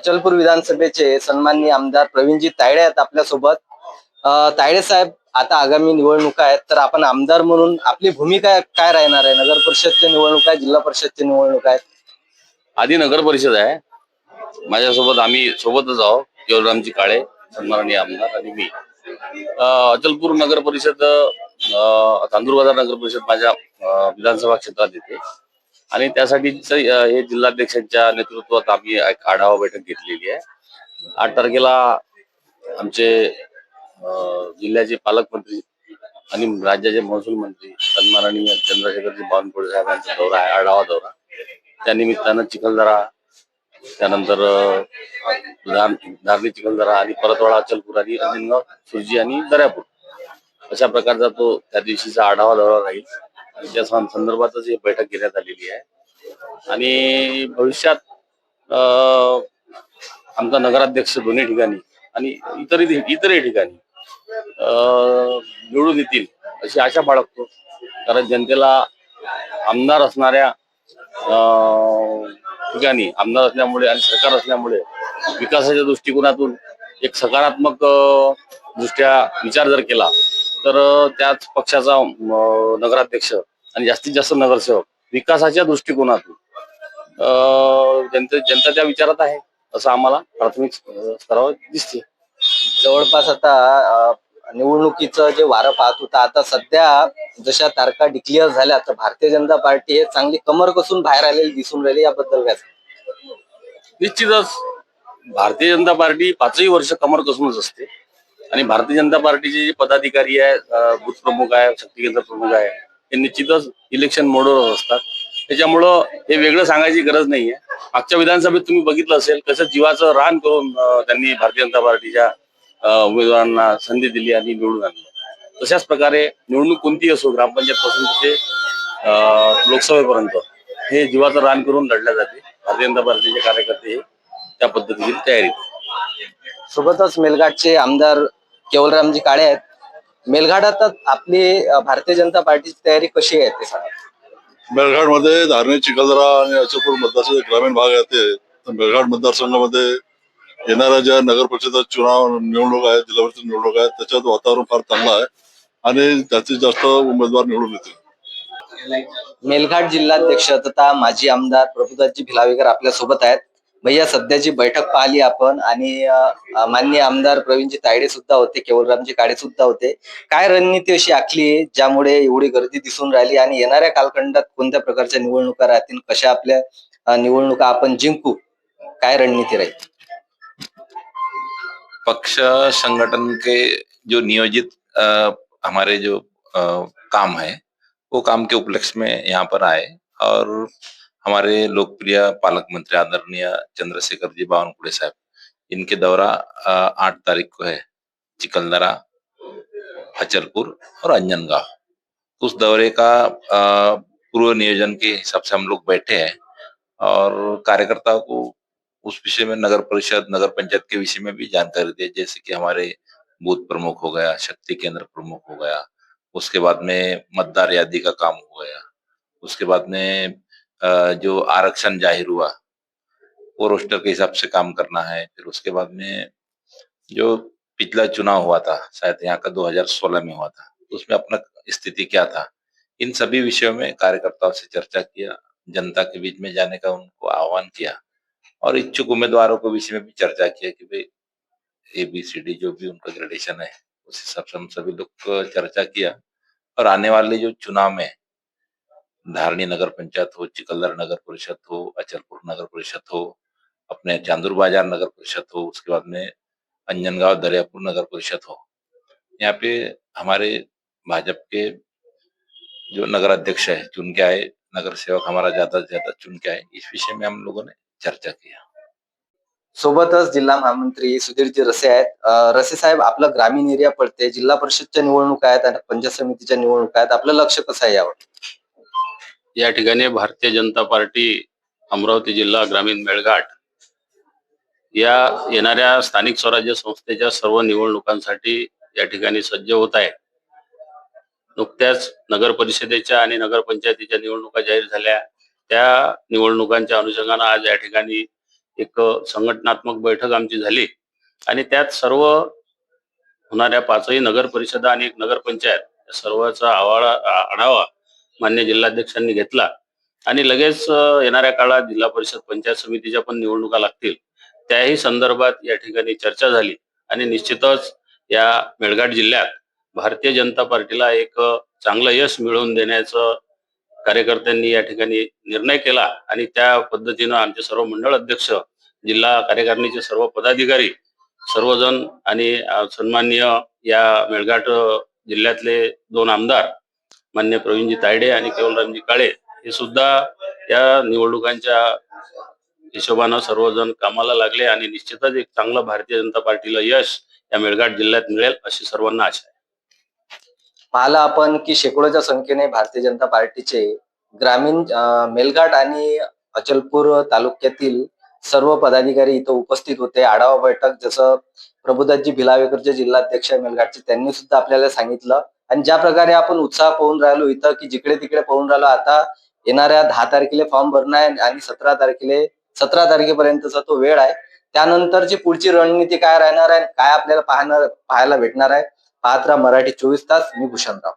अचलपूर विधानसभेचे सन्माननीय आमदार प्रवीणजी तायडे आहेत आपल्यासोबत. तायडे साहेब आता आगामी निवडणुका आहेत तर आपण आमदार म्हणून आपली भूमिका काय राहणार आहे? नगर परिषदची निवडणूक आहे जिल्हा परिषदची निवडणूक आहेत आधी नगर परिषद आहे. माझ्यासोबत आम्ही सोबतच आहोत केवलरामजी काळे सन्माननीय आमदार आणि मी. अचलपूर नगर परिषद अं, तांदूर बाजार नगर परिषद माझ्या विधानसभा क्षेत्रात येते. आणि त्यासाठी हे जिल्हाध्यक्षांच्या नेतृत्वात आम्ही एक आढावा बैठक घेतलेली आहे. आठ तारखेला आमचे जिल्ह्याचे पालकमंत्री आणि राज्याचे महसूल मंत्री सन्माननीय चंद्रशेखरजी बावनकुळे साहेबांचा दौरा आहे आढावा दौरा. त्यानिमित्तानं चिखलदरा त्यानंतर अं, धारणी चिखलदरा आणि परतवाडा अचलपूर आणि सुरजी आणि दर्यापूर. अशा प्रकारचा तो त्या दिवशीचा आढावा दौरा राहील. त्या संदर्भातच ही बैठक घेण्यात आलेली आहे. आणि भविष्यात आमचा नगराध्यक्ष दोन्ही ठिकाणी आणि इतरही इतरही ठिकाणी निवडून येतील अशी आशा बाळगतो. कारण जनतेला आमदार असणाऱ्या ठिकाणी आमदार असल्यामुळे आणि सरकार असल्यामुळे विकासाच्या दृष्टिकोनातून एक सकारात्मक दृष्ट्या विचार जर केला तर त्याच पक्षाचा नगराध्यक्ष आणि जास्तीत जास्त नगरसेवक विकासाच्या दृष्टिकोनातून अं, जनते जनता त्या विचारात आहे असं आम्हाला प्राथमिक स्तरावर दिसते जवळपास आता निवडणुकीचं जे वारं पाहत होतं आता सध्या जशा तारखा डिक्लेअर झाल्या तर भारतीय जनता पार्टी हे चांगली कमर कसून बाहेर आलेली दिसून राहिली याबद्दल काय? निश्चितच भारतीय जनता पार्टी पाचही वर्ष कमर कसूनच असते आणि भारतीय जनता पार्टीचे जे पदाधिकारी आहे बूथ प्रमुख आहे शक्ती केंद्र प्रमुख आहे हे निश्चितच इलेक्शन मोडवर असतात. त्याच्यामुळं हे वेगळं सांगायची गरज नाहीये. मागच्या विधानसभेत तुम्ही बघितलं असेल कसं जीवाचं रान करून त्यांनी भारतीय जनता पार्टीच्या उमेदवारांना संधी दिली आणि निवडून आणलं. तशाच प्रकारे निवडणूक कोणतीही असो ग्रामपंचायत पासून ते लोकसभेपर्यंत हे जीवाचं रान करून लढल्या जाते. भारतीय जनता पार्टीचे कार्यकर्ते हे त्या पद्धतीची तयारी सोबतच मेलघाटचे आमदार केवलरामजी काळे आहेत. मेलघाटात आपली भारतीय जनता पार्टीची तयारी कशी आहे ते सांगा. मेळघाटमध्ये धारणी चिखलदरा आणि अचलपूर मतदारसंघ ग्रामीण भाग येते तर मेळघाट मतदारसंघामध्ये येणाऱ्या ज्या नगर परिषद चुनाव निवडणूक आहेत जिल्हा परिषद निवडणूक आहेत त्याच्यात वातावरण फार चांगलं आहे आणि जास्तीत जास्त उमेदवार निवडून येतील. मेलघाट जिल्हाध्यक्ष तथा माजी आमदार प्रभुदासजी भिलावेकर आपल्यासोबत आहेत. म्हणजे भैया सध्याची बैठक पाहिली आपण आणि मान्य माननीय आमदार प्रवीणजी तायडे सुद्धा होते केवलरामजी काळे सुद्धा होते. काय रणनीती अशी आखली ज्यामुळे एवढी गर्दी दिसून राहिली आणि येणाऱ्या कालखंडात कोणत्या प्रकारच्या निवडणुका राहतील कशा आपल्या निवडणुका आपण जिंकू काय रणनीती राहील? पक्ष संगठन के जो नियोजित हमारे जो आ, काम है वो काम के उपलक्ष्य में यहाँ पर आए और हमारे लोकप्रिय पालक मंत्री आदरणीय चंद्रशेखर जी बावनकुड़े साहब, इनके दौरा आठ तारीख को है। चिकलदरा अचलपुर और अंजनगांव। उस दौरे का पूर्व नियोजन के हिसाब से हम लोग बैठे हैं और कार्यकर्ताओं को उस विषय में नगर परिषद, नगर पंचायत के विषय में भी जानकारी दी, जैसे कि हमारे बूथ प्रमुख हो गया, शक्ति केंद्र प्रमुख हो गया, उसके बाद में मतदार यादी का काम हो गया, उसके बाद में जो आरक्षण जाहिर हुआ वो रोस्टर के हिसाब से काम करना है। फिर उसके बाद में जो पिछला चुनाव हुआ था शायद यहाँ का 2016 में हुआ था उसमें अपना स्थिति क्या था? इन सभी विषयों में कार्यकर्ताओं से चर्चा किया जनता के बीच में जाने का उनको आह्वान किया और इच्छुक उम्मीदवारों के विषय में भी चर्चा किया कि भाई ए बी सी डी जो भी उनका ग्रेडेशन है उस हिसाब से हम सभी लोग को चर्चा किया और आने वाले जो चुनाव में धारणी नगर पंचायत हो चिकलदर नगर परिषद हो अचलपुर नगर परिषद हो अपने चांदूर बाजार नगर परिषद हो उसके बाद में अंजनगांव दरियापुर नगर परिषद हो। यहाँ पे हमारे भाजपा के जो नगर अध्यक्ष है चुन के आए नगर सेवक हमारा ज्यादा से ज्यादा चुन के आए इस विषय में हम लोगों ने चर्चा किया सोबतच जिल्हा महामंत्री सुधीरजी रसे आहेत. रसे साहेब आपलं ग्रामीण एरिया पडते जिल्हा परिषदच्या निवडणुका आहेत आणि पंचायत समितीच्या निवडणुका आहेत. आपलं लक्ष कसं आहे यावर? या ठिकाणी भारतीय जनता पार्टी अमरावती जिल्हा ग्रामीण मेळघाट या येणाऱ्या स्थानिक स्वराज्य संस्थेच्या सर्व निवडणुकांसाठी या ठिकाणी सज्ज होत आहे नुकत्याच नगर परिषदेच्या आणि नगरपंचायतीच्या निवडणुका जाहीर झाल्या. त्या निवडणुकांच्या अनुषंगानं आज या ठिकाणी एक संघटनात्मक बैठक आमची झाली आणि त्यात सर्व होणाऱ्या पाचही नगर परिषदा आणि एक नगरपंचायत या सर्वाचा आवाळा आढावा मान्य जिल्हाध्यक्षांनी घेतला. आणि लगेच येणाऱ्या काळात जिल्हा परिषद पंचायत समितीच्या पण निवडणुका लागतील. त्याही संदर्भात या ठिकाणी चर्चा झाली. आणि निश्चितच या मेळघाट जिल्ह्यात भारतीय जनता पार्टीला एक चांगलं यश मिळवून देण्याचं कार्यकर्त्यांनी या ठिकाणी निर्णय केला. आणि त्या पद्धतीनं आमचे सर्व मंडळ अध्यक्ष जिल्हा कार्यकारिणीचे सर्व पदाधिकारी सर्वजण आणि सन्माननीय या मेळघाट जिल्ह्यातले दोन आमदार मान्य प्रवीणजी तायडे आणि केवलरामजी काळे हे सुद्धा या निवडणुकांच्या हिशोबानं सर्वजण कामाला लागले आणि निश्चितच एक चांगलं भारतीय जनता पार्टीला यश या मेळघाट जिल्ह्यात मिळेल अशी सर्वांना आशा आहे. पाहिलं आपण की शेकडोच्या संख्येने भारतीय जनता पार्टीचे ग्रामीण मेलघाट आणि अचलपूर तालुक्यातील सर्व पदाधिकारी इथं उपस्थित होते. आढावा बैठक जसं प्रभुदासजी भिलावेकरचे जिल्हाध्यक्ष मेलघाटचे त्यांनी सुद्धा आपल्याला सांगितलं. आणि ज्या प्रकारे आपण उत्साह पाहून राहिलो इथं की जिकडे तिकडे पाहून राहिलो आता येणाऱ्या दहा तारखेला फॉर्म भरणं आहे आणि सतरा तारखेला सतरा तारखेपर्यंतचा तो वेळ आहे. त्यानंतरची पुढची रणनीती काय राहणार आहे काय आपल्याला पाहणार पाहायला भेटणार आहे पाहत राहा मराठी चोवीस तास. मी भूषणराव.